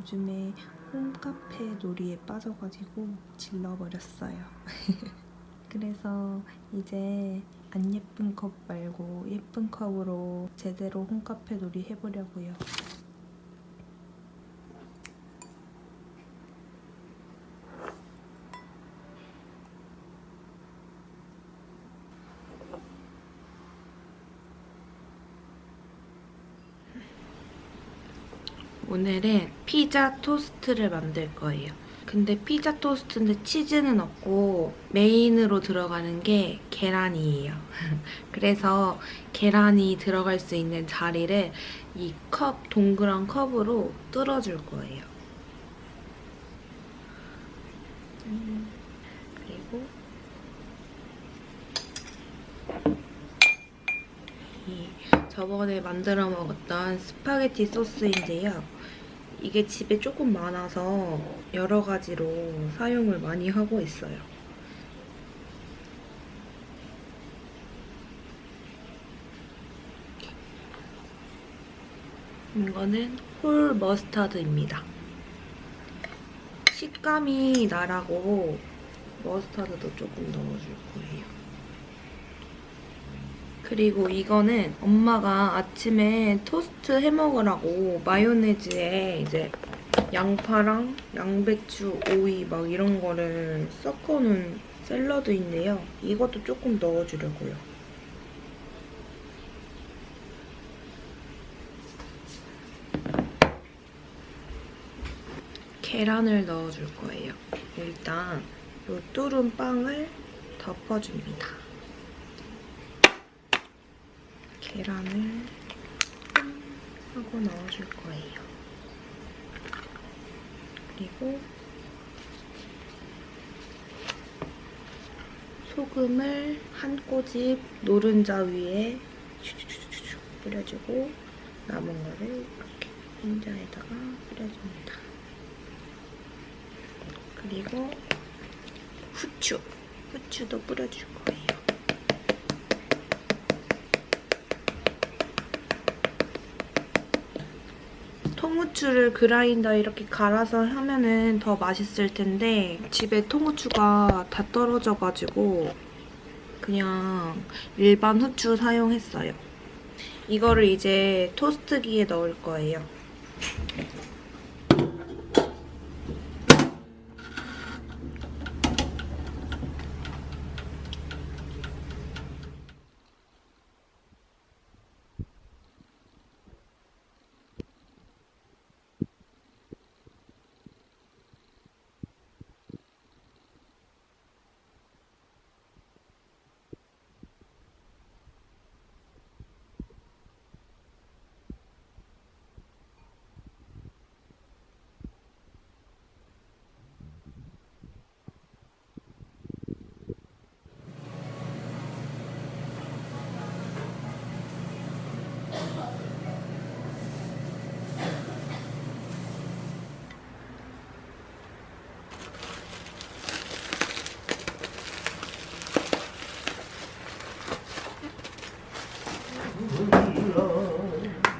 요즘에 홈카페 놀이에 빠져가지고 질러버렸어요. 그래서 이제 안 예쁜 컵 말고 예쁜 컵으로 제대로 홈카페 놀이 해보려고요. 오늘은 피자 토스트를 만들 거예요. 근데 피자 토스트인데 치즈는 없고 메인으로 들어가는 게 계란이에요. 그래서 계란이 들어갈 수 있는 자리를 이 컵, 동그란 컵으로 뚫어줄 거예요. 음, 그리고 이 저번에 만들어 먹었던 스파게티 소스인데요. 이게 집에 조금 많아서 여러 가지로 사용을 많이 하고 있어요. 이거는 홀 머스타드입니다. 식감이 나라고 머스타드도 조금 넣어줄 거예요. 그리고 이거는 엄마가 아침에 토스트 해 먹으라고 마요네즈에 이제 양파랑 양배추, 오이 막 이런 거를 섞어놓은 샐러드인데요. 이것도 조금 넣어주려고요. 계란을 넣어줄 거예요. 일단 이 뚫은 빵을 덮어줍니다. 계란을 하고 넣어줄 거예요. 그리고 소금을 한 꼬집 노른자 위에 뿌려주고 남은 거를 이렇게 흰자에다가 뿌려줍니다. 그리고 후추, 후추도 뿌려줄 거예요. 통후추를 그라인더에 이렇게 갈아서 하면은 더 맛있을 텐데 집에 통후추가 다 떨어져가지고 그냥 일반 후추 사용했어요. 이거를 이제 토스트기에 넣을 거예요.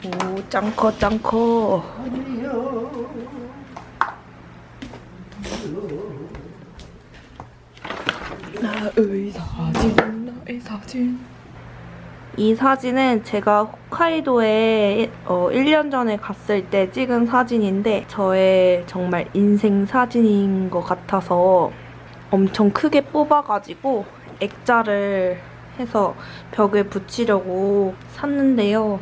오, 짱커 짱커. 나의 사진, 나의 사진. 이 사진은 제가 홋카이도에 어, 1년 전에 갔을 때 찍은 사진인데 저의 정말 인생 사진인 것 같아서 엄청 크게 뽑아가지고 액자를 해서 벽에 붙이려고 샀는데요.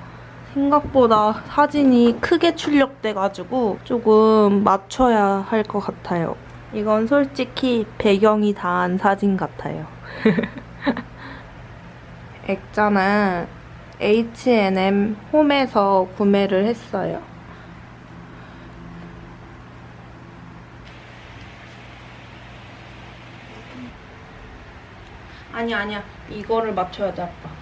생각보다 사진이 크게 출력돼가지고 조금 맞춰야 할 것 같아요. 이건 솔직히 배경이 다한 사진 같아요. 액자는 H&M 홈에서 구매를 했어요. 아니 아니야 이거를 맞춰야 돼 아빠.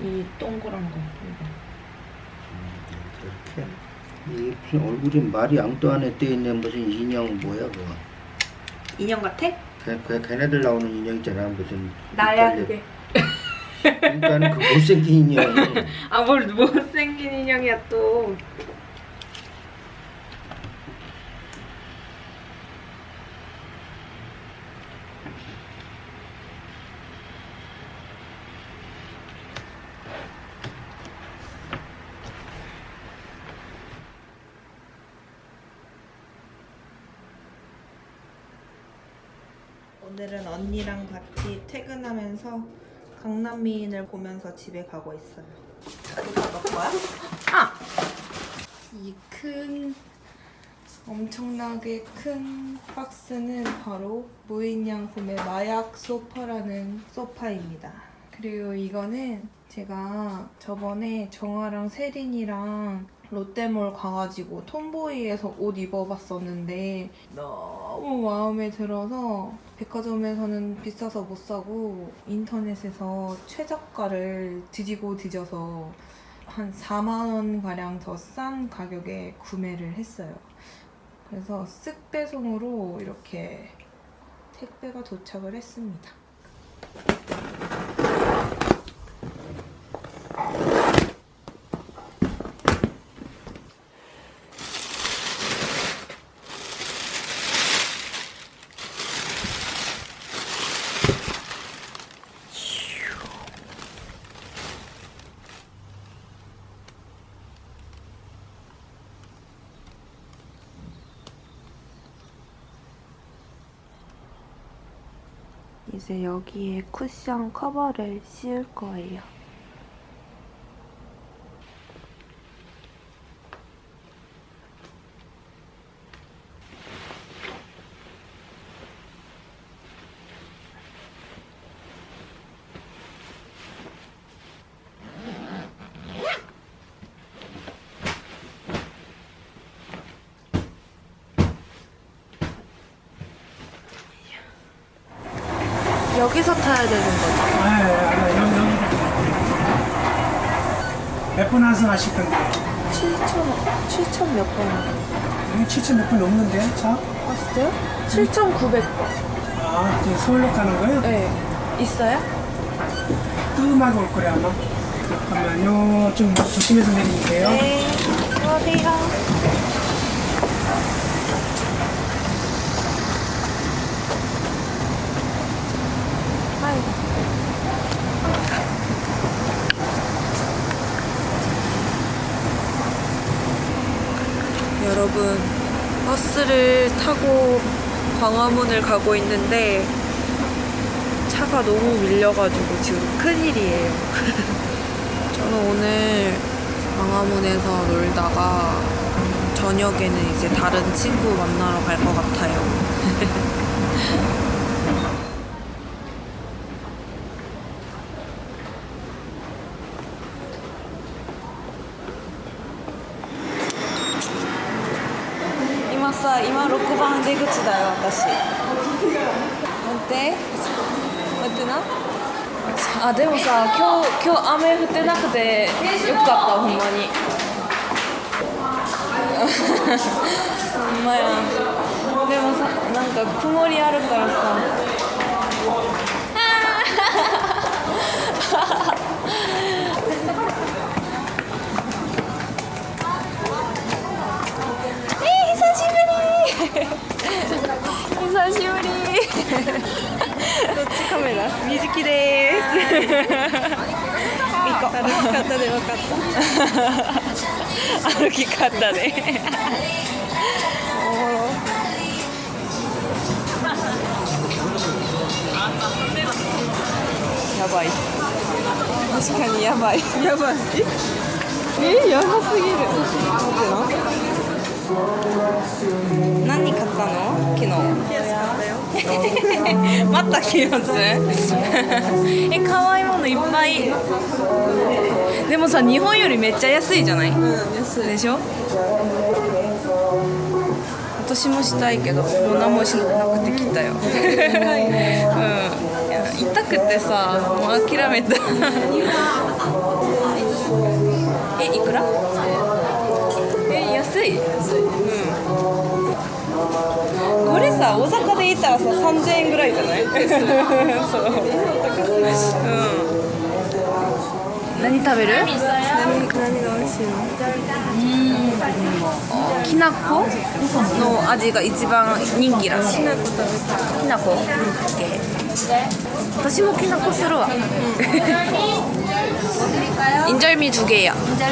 이 동그란 거. 이거. 저렇게 이 무슨 얼굴이 말이 앙또 안에 떠 있는 무슨 인형 뭐야 그거? 인형 같아? 걔, 걔 걔네들 나오는 인형 있잖아 무슨 나야 이탈리아- 그게. 그러니까 그 못생긴 인형 아뭘 못생긴 인형이야 또. 오늘은 언니랑 같이 퇴근하면서 강남미인을 보면서 집에 가고 있어요. 어디 가볼 거야? 아! 이 큰 엄청나게 큰 박스는 바로 무인양품의 마약 소파라는 소파입니다. 그리고 이거는 제가 저번에 정아랑 세린이랑 롯데몰 가가지고 톰보이에서 옷 입어봤었는데 너무 마음에 들어서 백화점에서는 비싸서 못 사고 인터넷에서 최저가를 뒤지고 뒤져서 한 4만 원 가량 더 싼 가격에 구매를 했어요. 그래서 쓱 배송으로 이렇게 택배가 도착을 했습니다. 이제 여기에 쿠션 커버를 씌울 거예요. 여기서 타야 되는 거죠? 네, 알아요. 여기, 여기. 환승하실 건데? 7천, 7천 몇 번. 여기 7천 몇분 넘는데, 차? 아, 진짜요? 7,900번. 아, 이제 서울로 가는 거예요? 네. 있어요? 뜸하게 올 거래, 아마. 잠깐만요. 좀 조심해서 내리세요. 네. 어디요? 아이고. 여러분, 버스를 타고 광화문을 가고 있는데 차가 너무 밀려가지고 지금 큰일이에요. 저는 오늘 광화문에서 놀다가 저녁에는 이제 다른 친구 만나러 갈 것 같아요. 出口だよ私。待って。待ってな。あでもさ今日今日雨降ってなくてよかったほんまに。ほんまや。でもさなんか曇りあるからさ。えー、久しぶり久しぶりどっちカメラ？みずきです。みこ歩き方で分かった歩き方で やばい。確かにやばい。やばい。えやばすぎる。何買ったの？昨日 またピアスえ可愛いものいっぱい。でもさ日本よりめっちゃ安いじゃない、安い。でしょ？私もしたいけどもう何もしなくてきたよ、うん、痛くてさもう諦めた。えいくら？え安い？これさ大阪で言ったらさ3000円ぐらいじゃないそうそううん 何食べる何何が美味しいのきなこの味が一番人気らしいきなこ食べたいきなこ、私もきなこするわ、인절미 두 개요 네.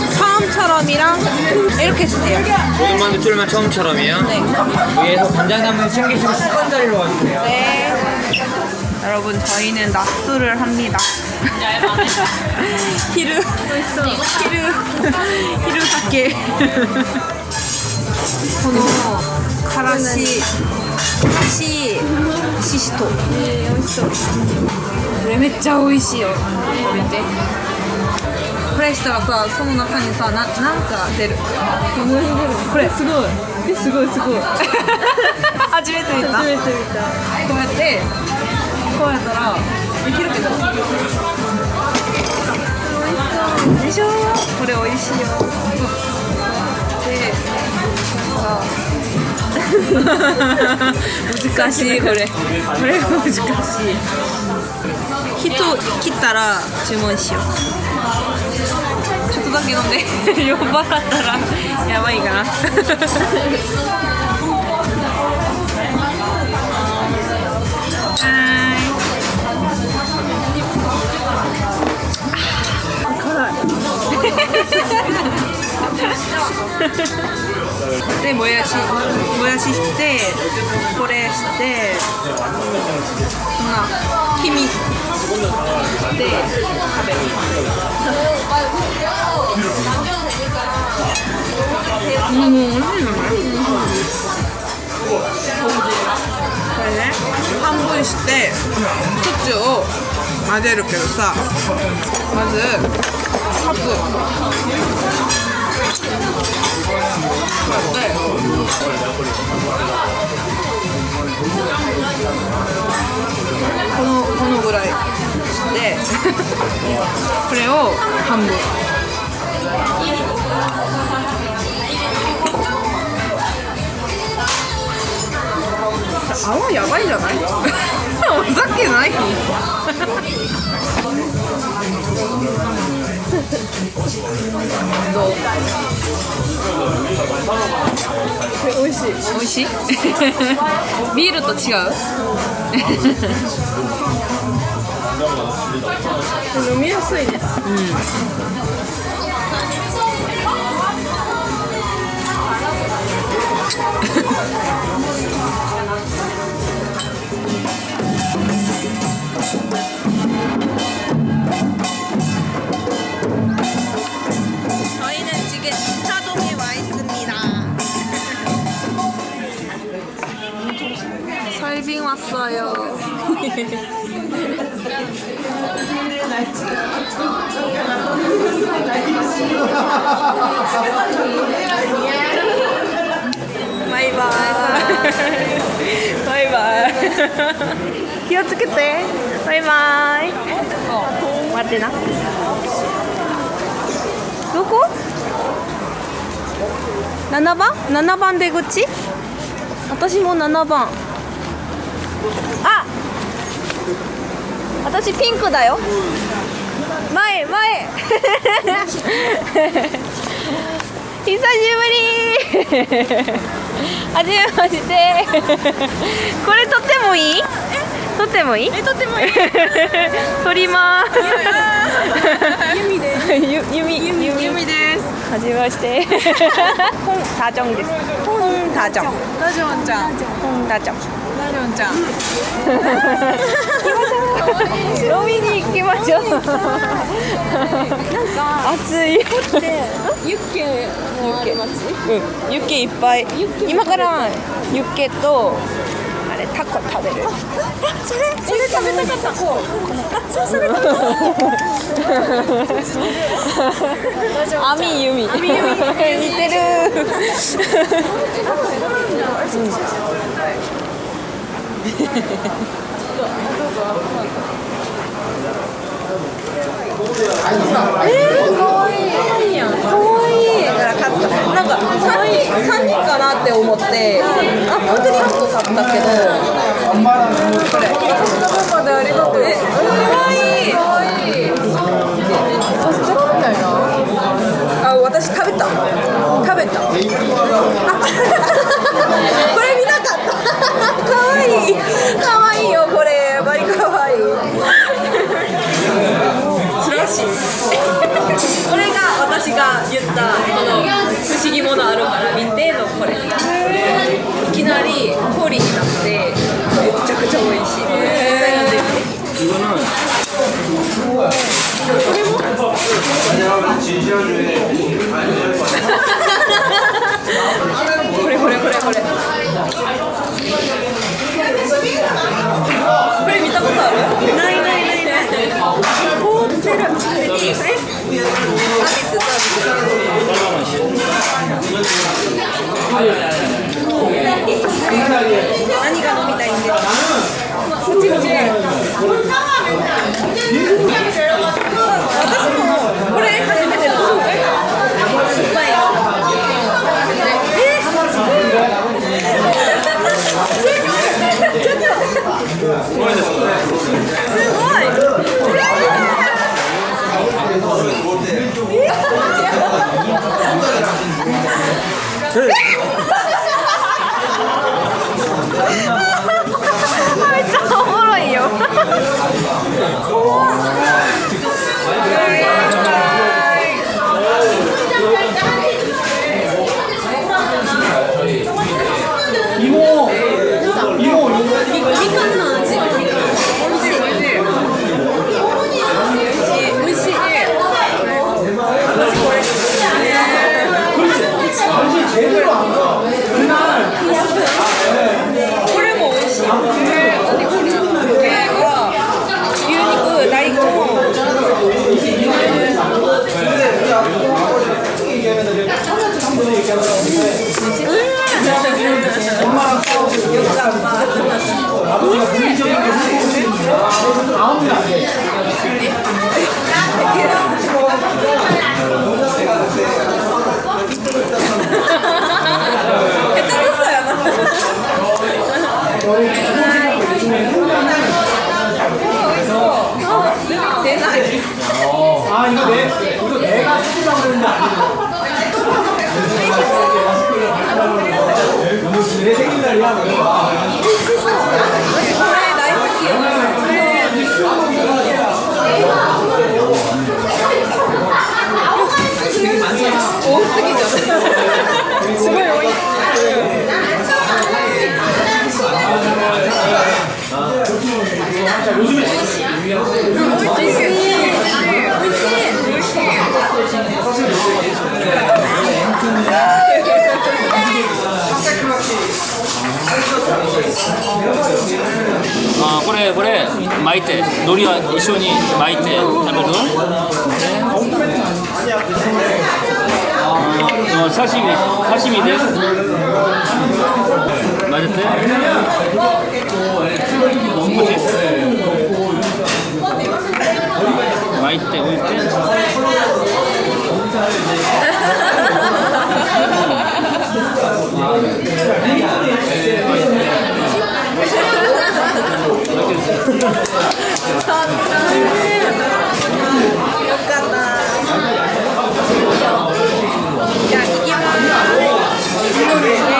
처음처럼이랑 이렇게 주세요 고등만두 쫄면 처음처럼이요? 네. 위에서 간장나물 챙기시고 10번 자리로 와주세요. 네. 여러분 저희는 낮술을 합니다. 히르 히르 히르 사케. このからしからしししとえー、美味しそうこれめっちゃ美味しいよ見て これしたらさその中にさななんか出る？これ。すごい。えすごいすごい。初めて見た。初めて見た。こうやってこうやったらできるけど。でしょこれ美味しいよ。でなんか 難しいこれ。これ難しい人切ったら注文しようちょっとだけ飲んで酔っ払ったらやばいかなでもやしもやししてこれしてそんな黄身 먹는 상황을 네. 음, 한분 있을 때 숙주 마제를 깨웠어. 맞아. 사부. 네. このこのぐらいして これを半分。泡やばいじゃない？お酒ない？ど う美味しい。美味しい？ビールと違う？飲みやすいね。저 バイバイ。バイバイ。気をつけて。バイ。バイ。待ってな。どこ？七番？七番出口？私も七番。あ。私ピンクだよ。前、前。久しぶりはじめまして。これ撮ってもいい？撮ってもいい？え、撮ってもいい撮りまーす。ゆみです。ゆ、ゆみ、ゆみ、です。はじめまして。本ダジョンです。本ダジョン。ラジオンちゃん本ダジョン。ラジオンちゃん飲みに行きましょう。なんか暑い。ユッケもある町うん、ユッケいっぱい。今からユッケとあれタコ食べる。それそれ食べたかった。そうそれアミユミアミユミ似てる可愛いやん。かわいいだから買ったなんか三人三人かなって思ってあ本当に1個買ったけどこれパパでありがとうえ可愛い可愛いカステラみたいなあ私食べた食べたあこれ見なかった可愛い可愛いよこれ。バリ可愛い。素晴らしい。これが私が言ったこの不思議ものあるから見てのこれ。いきなり氷になってめちゃくちゃ美味しい。絶対飲 아, 이게 이거 내 이거 내가 사주라고 그러는 거 아니야? 내 생일날이야. あこれこれ巻いて。海苔は一緒に巻いて。食べる、ね、刺身。刺身です。混ぜて。巻いて置いて。아, 저는 약간 야 이기면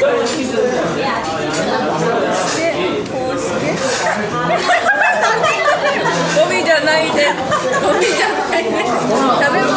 ゴミじゃないでゴミじゃない食べ物